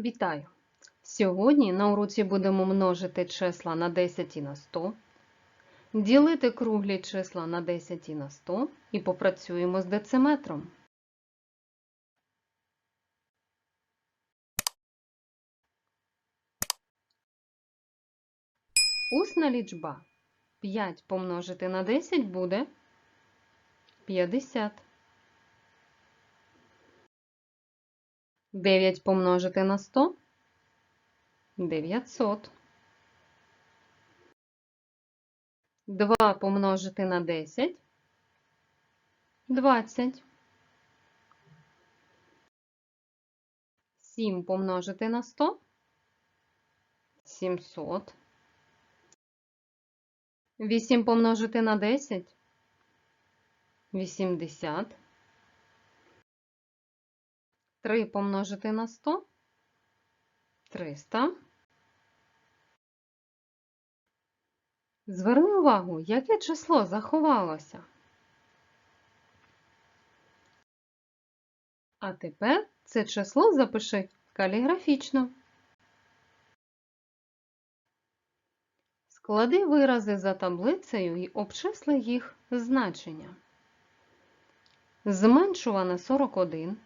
Вітаю! Сьогодні на уроці будемо множити числа на 10 і на 100, ділити круглі числа на 10 і на 100 і попрацюємо з дециметром. Усна лічба 5 помножити на 10 буде 50. 9 помножити на 100 900. 2 помножити на 10 20. 7 помножити на 100 700. 8 помножити на 10 80. 3 помножити на 100 300. Зверни увагу, яке число заховалося. А тепер це число запиши каліграфічно. Склади вирази за таблицею і обчисли їх значення. Зменшуване 41.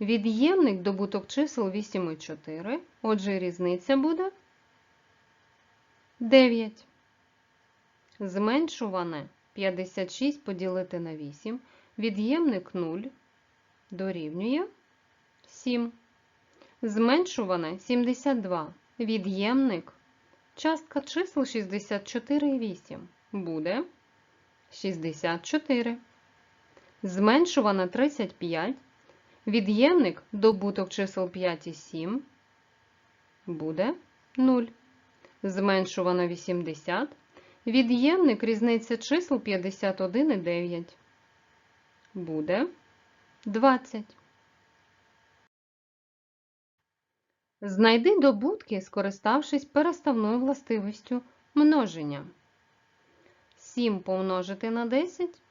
Від'ємник добуток чисел 8 і 4. Отже, різниця буде 9. Зменшуване 56 поділити на 8. Від'ємник 0 дорівнює 7. Зменшуване 72. Від'ємник частка чисел 64 і 8 буде 64. Зменшуване 35. Від'ємник добуток чисел 5 і 7 буде 0. Зменшувано 80. Від'ємник різниця чисел 51 і 9 буде 20. Знайди добутки, скориставшись переставною властивістю множення. 7 помножити на 10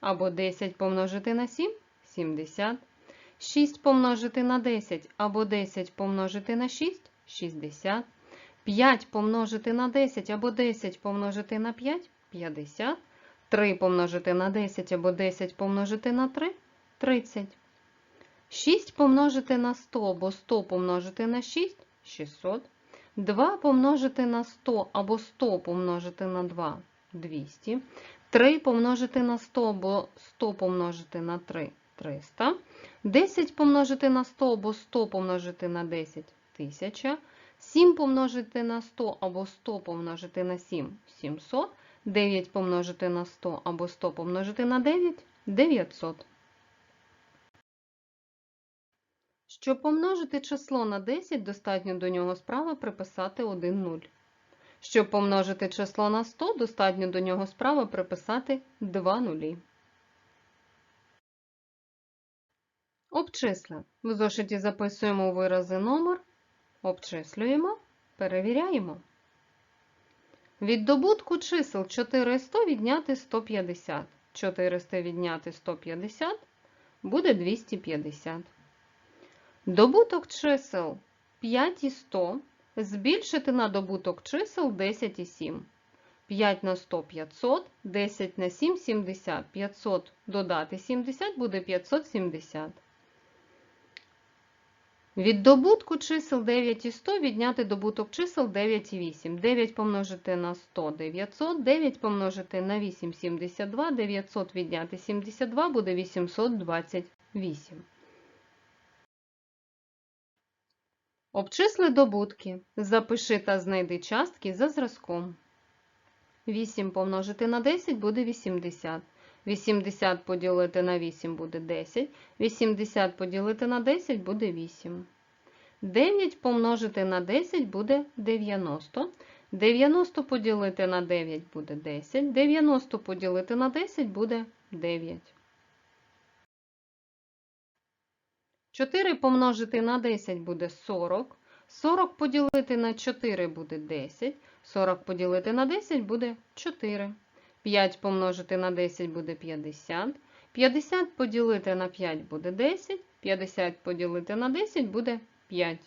або 10 помножити на 7 70. 6 помножити на 10 або 10 помножити на 6 60. 5 помножити на 10 або 10 помножити на 5 50. 3 помножити на 10 або 10 помножити на 3 30. 6 помножити на 100 або 100 помножити на 6 600. 2 помножити на 100 або 100 помножити на 2 200. 3 помножити на 100 або 100 помножити на 3 300. 10 помножити на 100 або 100 помножити на 10 1000. 7 помножити на 100 або 100 помножити на 7 700. 9 помножити на 100 або 100 помножити на 9 900. Щоб помножити число на 10, достатньо до нього справа приписати 1 0. Щоб помножити число на 100, достатньо до нього справа приписати 2 нулі. Обчисли. В зошиті записуємо вирази номер, обчислюємо, перевіряємо. Від добутку чисел 400 відняти 150. 400 відняти 150 буде 250. Добуток чисел 5 і 100 збільшити на добуток чисел 10 і 7. 5 на 100 500, 10 на 7 70. 500 додати 70 буде 570. Від добутку чисел 9 і 100 відняти добуток чисел 9 і 8. 9 помножити на 100 900, 9 помножити на 8 72, 900 відняти 72 буде 828. Обчисли добутки. Запиши та знайди частки за зразком. 8 помножити на 10 буде 80. 80 поділити на 8 буде 10. 80 поділити на 10 буде 8. 9 помножити на 10 буде 90. 90 поділити на 9 буде 10. 90 поділити на 10 буде 9. 4 помножити на 10 буде 40. 40 поділити на 4 буде 10. 40 поділити на 10 буде 4. 5 помножити на 10 буде 50. 50 поділити на 5 буде 10. 50 поділити на 10 буде 5.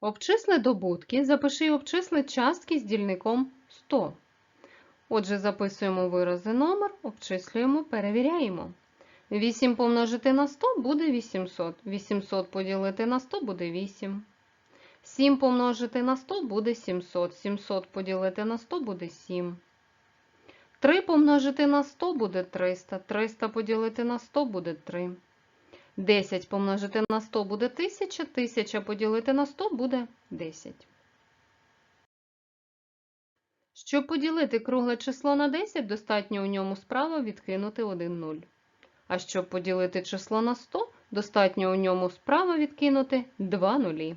Обчисли добутки. Запиши обчисли частки з дільником 100. Отже, записуємо вирази номер, обчислюємо, перевіряємо. 8 помножити на 100 буде 800. 800 поділити на 100 буде 8. 7 помножити на 100 буде 700. 700 поділити на 100 буде 7. 3 помножити на 100 буде 300. 300 поділити на 100 буде 3. 10 помножити на 100 буде 1000. 1000 поділити на 100 буде 10. Щоб поділити кругле число на 10, достатньо у ньому справа відкинути 1 0. А щоб поділити число на 100, достатньо у ньому справа відкинути 2 нулі.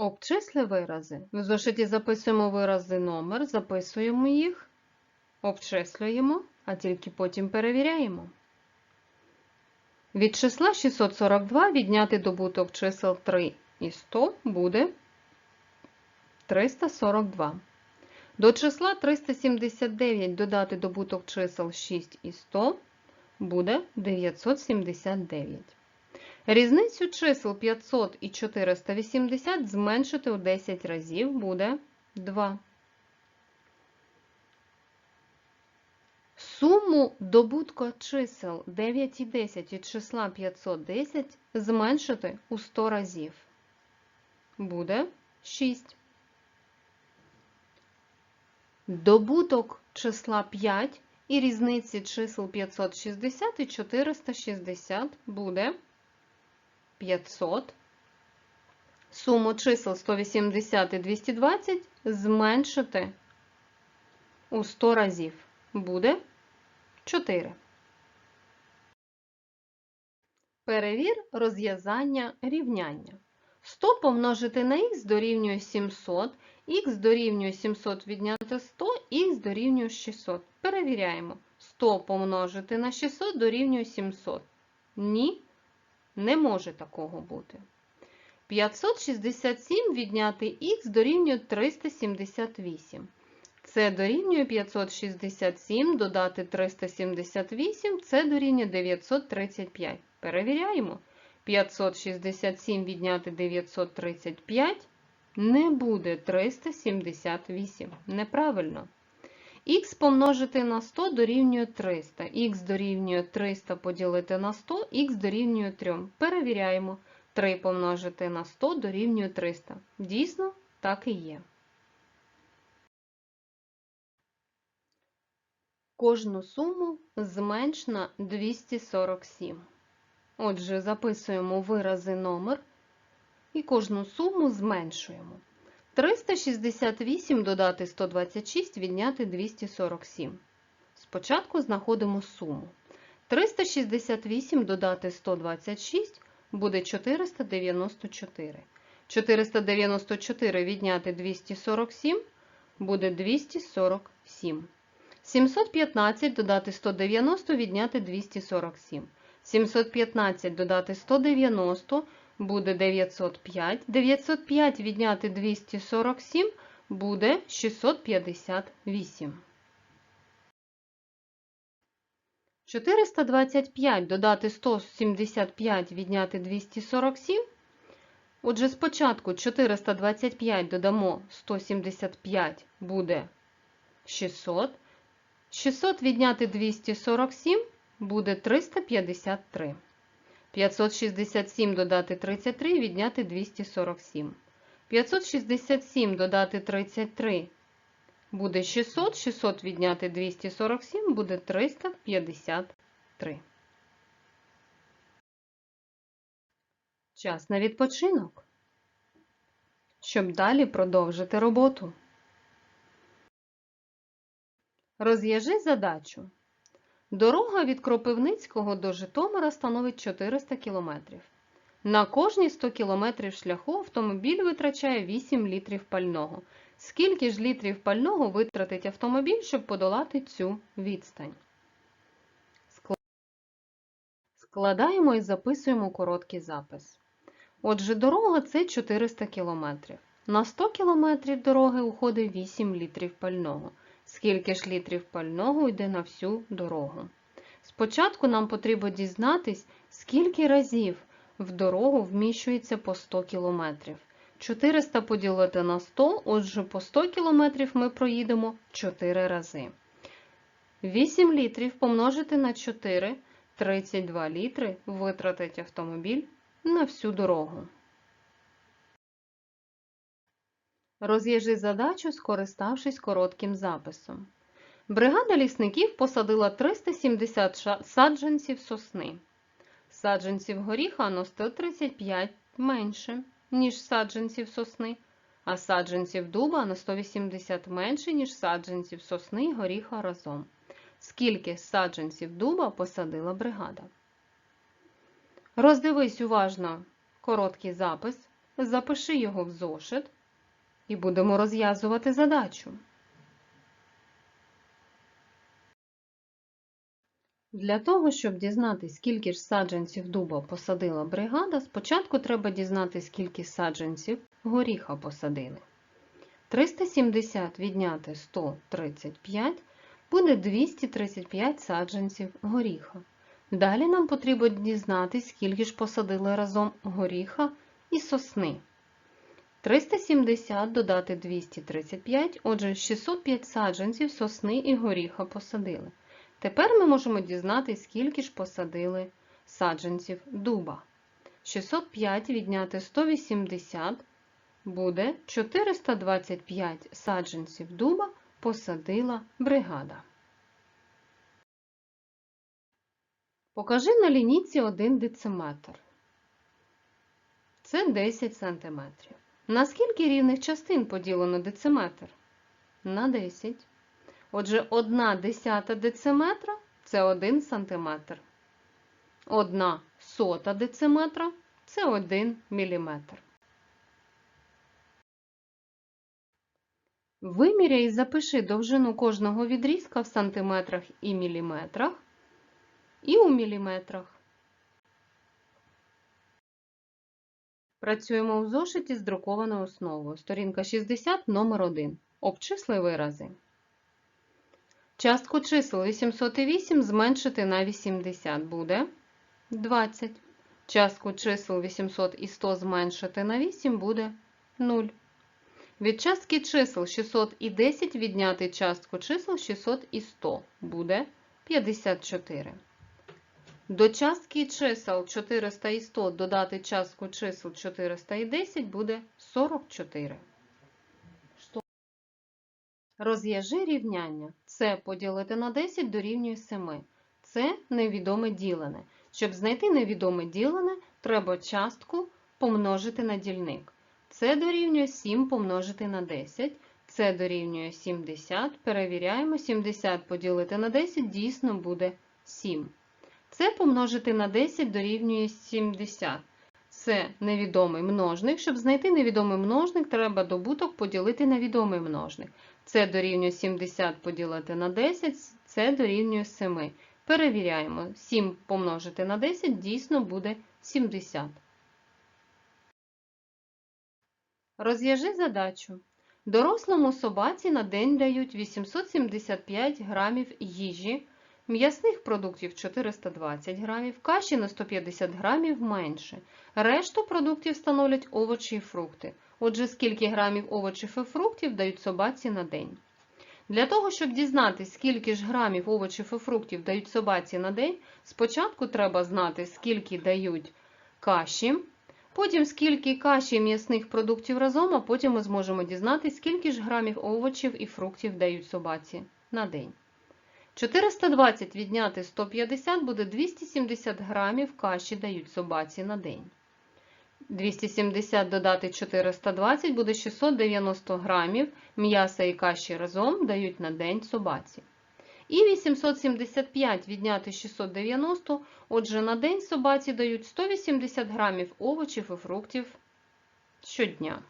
Обчисли вирази. В зошиті записуємо вирази номер, записуємо їх, обчислюємо, а тільки потім перевіряємо. Від числа 642 відняти добуток чисел 3 і 100 буде 342. До числа 379 додати добуток чисел 6 і 100 буде 979. Різницю чисел 500 і 480 зменшити у 10 разів буде 2. Суму добутку чисел 9 і 10 від числа 510 зменшити у 100 разів. Буде 6. Добуток числа 5 і різниці чисел 560 і 460 буде 500. Суму чисел 180 і 220 зменшити у 100 разів. Буде 4. Перевір розв'язання рівняння. 100 помножити на х дорівнює 700, х дорівнює 700 відняти 100, х дорівнює 600. Перевіряємо. 100 помножити на 600 дорівнює 700. Ні, не може такого бути. 567 відняти х дорівнює 378. Це дорівнює 567, додати 378, це дорівнює 935. Перевіряємо. 567 відняти 935 не буде 378. Неправильно. Х помножити на 100 дорівнює 300. Х дорівнює 300 поділити на 100, х дорівнює 3. Перевіряємо. 3 помножити на 100 дорівнює 300. Дійсно, так і є. Кожну суму зменш на 247. Отже, записуємо вирази номер і кожну суму зменшуємо. 368 додати 126 відняти 247. Спочатку знаходимо суму. 368 додати 126 буде 494. 494 відняти 247 буде 247. 715 додати 190 відняти 247. 715 додати 190 буде 905. 905 відняти 247 буде 658. 425 додати 175 відняти 247. Отже, спочатку 425 додамо 175 буде 600. 600 відняти 247 буде 353. 567 додати 33 відняти 247. 567 додати 33 буде 600. 600 відняти 247 буде 353. Час на відпочинок. Щоб далі продовжити роботу. Розв'яжи задачу. Дорога від Кропивницького до Житомира становить 400 км. На кожні 100 км шляху автомобіль витрачає 8 літрів пального. Скільки ж літрів пального витратить автомобіль, щоб подолати цю відстань? Складаємо і записуємо короткий запис. Отже, дорога це 400 км. На 100 км дороги уходить 8 літрів пального. Скільки ж літрів пального йде на всю дорогу? Спочатку нам потрібно дізнатись, скільки разів в дорогу вміщується по 100 км. 400 поділити на 100, отже, по 100 км ми проїдемо 4 рази. 8 літрів помножити на 4, 32 літри витратить автомобіль на всю дорогу. Розв'яжи задачу, скориставшись коротким записом. Бригада лісників посадила 370 саджанців сосни. Саджанців горіха на 135 менше, ніж саджанців сосни, а саджанців дуба на 180 менше, ніж саджанців сосни і горіха разом. Скільки саджанців дуба посадила бригада? Роздивись уважно короткий запис, запиши його в зошит і будемо розв'язувати задачу. Для того, щоб дізнатися, скільки ж саджанців дуба посадила бригада, спочатку треба дізнатися, скільки саджанців горіха посадили. 370 відняти 135 буде 235 саджанців горіха. Далі нам потрібно дізнатися, скільки ж посадили разом горіха і сосни. 370 додати 235, отже, 605 саджанців сосни і горіха посадили. Тепер ми можемо дізнатися, скільки ж посадили саджанців дуба. 605 відняти 180 буде 425 саджанців дуба посадила бригада. Покажи на лінійці 1 дециметр. Це 10 см. На скільки рівних частин поділено дециметр? На 10. Отже, 1 десята дециметра це 1 см. 1 сота дециметра це 1 мм. Виміряй і запиши довжину кожного відрізка в сантиметрах і міліметрах і у міліметрах. Працюємо у зошиті з друкованою основою. Сторінка 60, номер 1. Обчисли вирази. Частку чисел 808 зменшити на 80 буде 20. Частку чисел 800 і 100 зменшити на 8 буде 0. Від частки чисел 600 і 10 відняти частку чисел 600 і 100 буде 54. До частки чисел 400 і 100 додати частку чисел 400 і 10 буде 44. Розв'яжи рівняння. Це поділити на 10 дорівнює 7. Це невідоме ділене. Щоб знайти невідоме ділене, треба частку помножити на дільник. Це дорівнює 7 помножити на 10. Це дорівнює 70. Перевіряємо, 70 поділити на 10 дійсно буде 7. Це помножити на 10 дорівнює 70. Це невідомий множник. Щоб знайти невідомий множник, треба добуток поділити на відомий множник. Це дорівнює 70 поділити на 10, це дорівнює 7. Перевіряємо. 7 помножити на 10 дійсно буде 70. Розв'яжи задачу. Дорослому собаці на день дають 875 грамів їжі, м'ясних продуктів 420 грамів, каші на 150 грамів менше. Решту продуктів становлять овочі і фрукти. Отже, скільки грамів овочів і фруктів дають собаці на день? Для того, щоб дізнатися, скільки ж грамів овочів і фруктів дають собаці на день, спочатку треба знати, скільки дають каші, потім скільки каші і м'ясних продуктів разом, а потім ми зможемо дізнатися, скільки ж грамів овочів і фруктів дають собаці на день. 420 відняти 150 буде 270 грамів каші дають собаці на день. 270 додати 420 буде 690 грамів м'яса і каші разом дають на день собаці. І 875 відняти 690, отже, на день собаці дають 180 грамів овочів і фруктів щодня.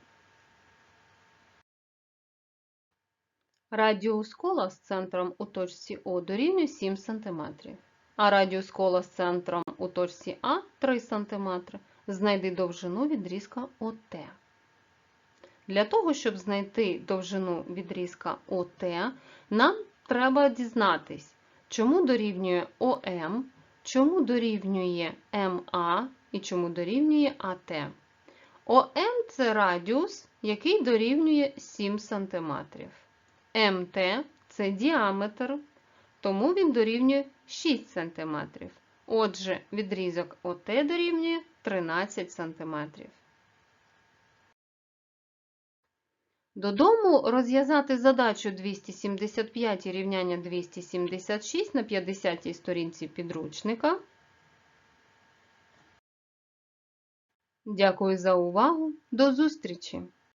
Радіус кола з центром у точці О дорівнює 7 см, а радіус кола з центром у точці А 3 см. Знайди довжину відрізка ОТ. Для того, щоб знайти довжину відрізка ОТ, нам треба дізнатись, чому дорівнює ОМ, чому дорівнює МА і чому дорівнює АТ? ОМ це радіус, який дорівнює 7 см. МТ це діаметр, тому він дорівнює 6 см. Отже, відрізок ОТ дорівнює 13 см. Додому розв'язати задачу 275 і рівняння 276 на 50 сторінці підручника. Дякую за увагу. До зустрічі!